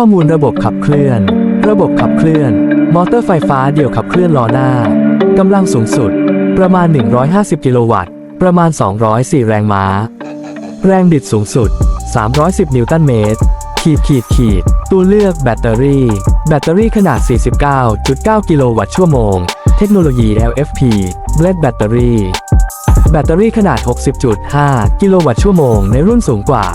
ข้อมูลระบบขับเคลื่อน ระบบขับเคลื่อน มอเตอร์ไฟฟ้าเดี่ยวขับเคลื่อนล้อหน้ากำลังสูงสุด ประมาณ 150 กิโลวัตต์ ประมาณ 204 แรงม้า แรงบิดสูงสุด 310 นิวตันเมตร ขีดขีดขีด ตัวเลือกแบตเตอรี่ แบตเตอรี่ขนาด 49.9 กิโลวัตต์ชั่วโมง เทคโนโลยี LFP Blade Battery แบตเตอรี่ขนาด 60.5 กิโลวัตต์ชั่วโมงในรุ่นสูงกว่า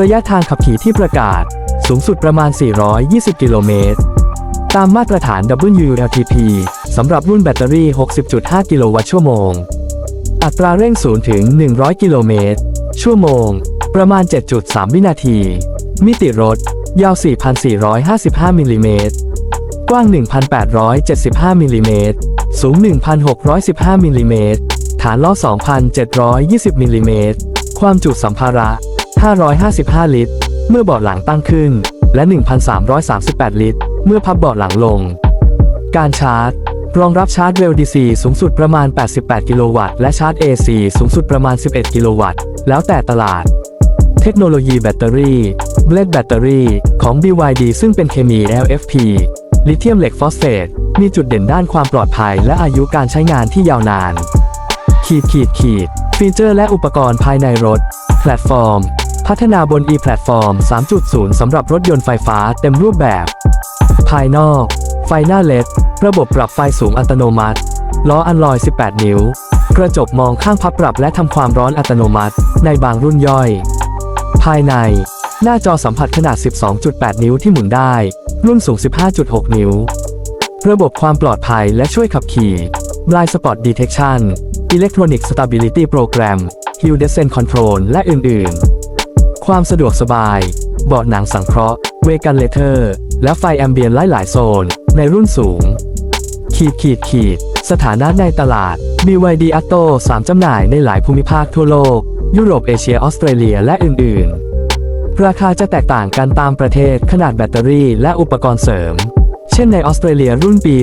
ระยะทางขับขี่ที่ประกาศ สูงสุดประมาณ 420 กิโลเมตร ตามมาตรฐาน WLTP สำหรับรุ่นแบตเตอรี่ 60.5 กิโลวัตต์ชั่วโมง อัตราเร่ง0ถึง 100 กิโลเมตร ชั่วโมง ประมาณ 7.3 วินาที มิติรถ ยาว 4,455 มิลลิเมตร กว้าง 1,875 มิลลิเมตร สูง 1,615 มิลลิเมตร ฐานล้อ 2,720 มิลลิเมตร ความจุสัมภาระ 555 ลิตร เมื่อเบาะหลังตั้งขึ้น และ 1,338 ลิตร เมื่อพับเบาะหลังลง การชาร์จ รองรับชาร์จเร็ว DC สูงสุดประมาณ 88 กิโลวัตต์ และชาร์จ AC สูงสุดประมาณ 11 กิโลวัตต์ แล้วแต่ตลาด เทคโนโลยีแบตเตอรี่ Blade Battery ของ BYD ซึ่งเป็นเคมี LFP ลิเธียมเหล็กฟอสเฟต มีจุดเด่นด้านความปลอดภัย และอายุการใช้งานที่ยาวนาน ขีดขีดขีด ฟีเจอร์และอุปกรณ์ภายในรถ แพลตฟอร์ม พัฒนาบน e-platform 3.0 สำหรับรถยนต์ไฟฟ้าเต็มรูปแบบ ภายนอก ไฟหน้าเลดระบบปรับไฟสูงอัตโนมัติ ล้ออันลอย 18 นิ้ว กระจกมองข้างพับปรับและทำความร้อนอัตโนมัติ ในบางรุ่นย่อย ภายใน หน้าจอสัมผัสขนาด 12.8 นิ้วที่หมุนได้ รุ่นสูง 15.6 นิ้ว ระบบความปลอดภัยและช่วยขับขี่ Blind Spot Detection Electronic Stability Program Hill Descent Control และอื่น ๆ ความสะดวกสบาย เบาะหนังสังเคราะห์ เวกันเลเทอร์ และไฟแอมเบียนหลายๆโซน ในรุ่นสูง ขีดขีดขีด สถานะในตลาด BYD Atto 3 จำหน่ายในหลายภูมิภาคทั่วโลก ยุโรปเอเชียออสเตรเลียและอื่น ๆ ราคาจะแตกต่างกันตามประเทศขนาดแบตเตอรี่และอุปกรณ์เสริม เช่นในออสเตรเลียรุ่นปี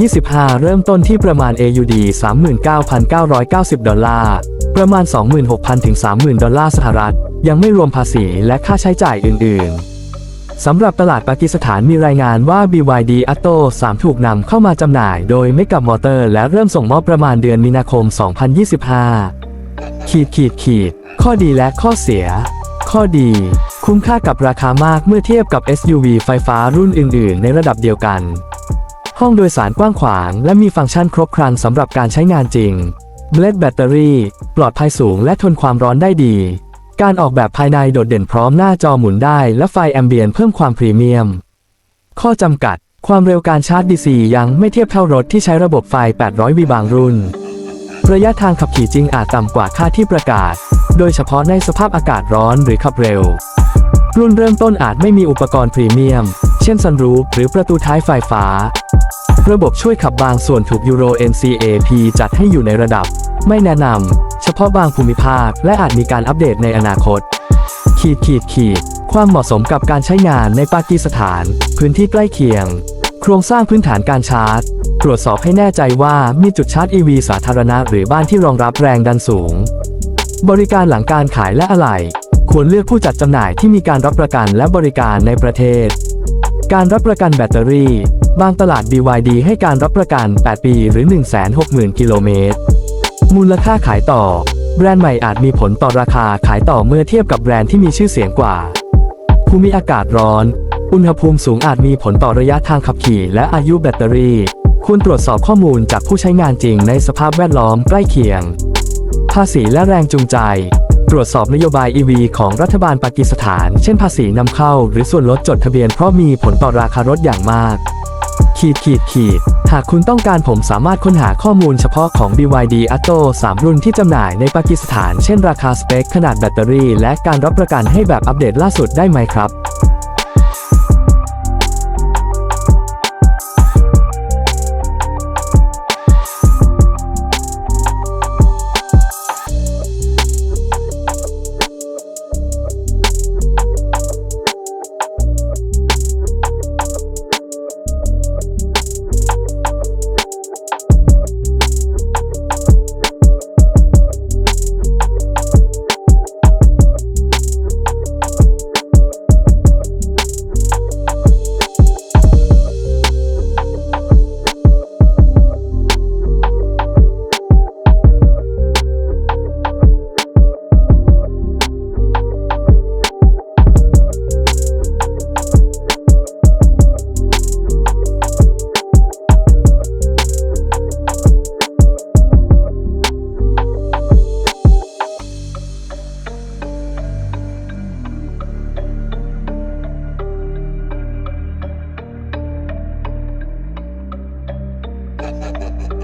2025 เริ่มต้นที่ประมาณ AUD 39,990 ดอลลาร์ ประมาณ 26,000 ถึง 30,000 ดอลลาร์สหรัฐ ยังไม่รวมภาษีและค่าใช้จ่ายอื่น ๆ สำหรับตลาดปากีสถานมีรายงานว่า BYD Atto 3 ถูกนำเข้ามาจำหน่ายโดยไม่กับมอเตอร์และเริ่มส่งมอบประมาณเดือนมีนาคม 2025 ขีดขีดขีด ข้อดีและข้อเสีย ข้อดี คุ้มค่ากับราคามากเมื่อเทียบกับ SUV ไฟฟ้ารุ่นอื่น ๆ ในระดับเดียวกัน ห้องโดยสารกว้างขวางและมีฟังก์ชันครบครันสำหรับการใช้งานจริง Blade Battery ปลอดภัยสูงและทนความร้อนได้ดี การออกแบบภายในโดดเด่นพร้อมหน้าจอหมุนได้และไฟแอมเบียนเพิ่มความพรีเมียม ข้อจำกัด ความเร็วการชาร์จ DC ยังไม่เทียบเท่ารถที่ใช้ระบบไฟ 800 วีบางรุ่น ระยะทางขับขี่จริงอาจต่ำกว่าค่าที่ประกาศ โดยเฉพาะในสภาพอากาศร้อนหรือขับเร็ว รุ่นเริ่มต้นอาจไม่มีอุปกรณ์พรีเมียม เช่นซันรูฟหรือประตูท้ายไฟฟ้า ระบบช่วยขับบางส่วนถูก Euro NCAP จัดให้อยู่ในระดับ ไม่แนะนำ เฉพาะบางภูมิภาค และอาจมีการอัปเดตในอนาคต ขีดขีดขีด ความเหมาะสมกับการใช้งานในปากีสถาน พื้นที่ใกล้เคียง โครงสร้างพื้นฐานการชาร์จ ตรวจสอบให้แน่ใจว่ามีจุดชาร์จ EV สาธารณะหรือบ้านที่รองรับแรงดันสูง บริการหลังการขายและอะไหล่ควรเลือกผู้จัดจำหน่ายที่มีการรับประกันและบริการในประเทศ การรับประกันแบตเตอรี่ บางตลาด BYD ให้การรับประกัน 8 ปีหรือ 160,000 กิโลเมตร มูลค่าขายต่อ แบรนด์ใหม่อาจมีผลต่อราคาขายต่อเมื่อเทียบกับแบรนด์ที่มีชื่อเสียงกว่า ภูมิอากาศร้อน อุณหภูมิสูงอาจมีผลต่อระยะทางขับขี่และอายุแบตเตอรี่ ควรตรวจสอบข้อมูลจากผู้ใช้งานจริงในสภาพแวดล้อมใกล้เคียง ภาษีและแรงจูงใจ ตรวจสอบนโยบาย EV ของรัฐบาลปากีสถาน เช่นภาษีนำเข้า หรือส่วนลดจดทะเบียนเพราะมีผลต่อราคารถอย่างมาก ขีดขีดขีดหากคุณต้องการผมสามารถค้นหาข้อมูลเฉพาะของ BYD Atto 3 รุ่นที่จำหน่ายในปากีสถาน เช่นราคาสเปค ขนาดแบตเตอรี่ และการรับประกันให้แบบอัปเดตล่าสุดได้ไหมครับ Ha ha ha ha!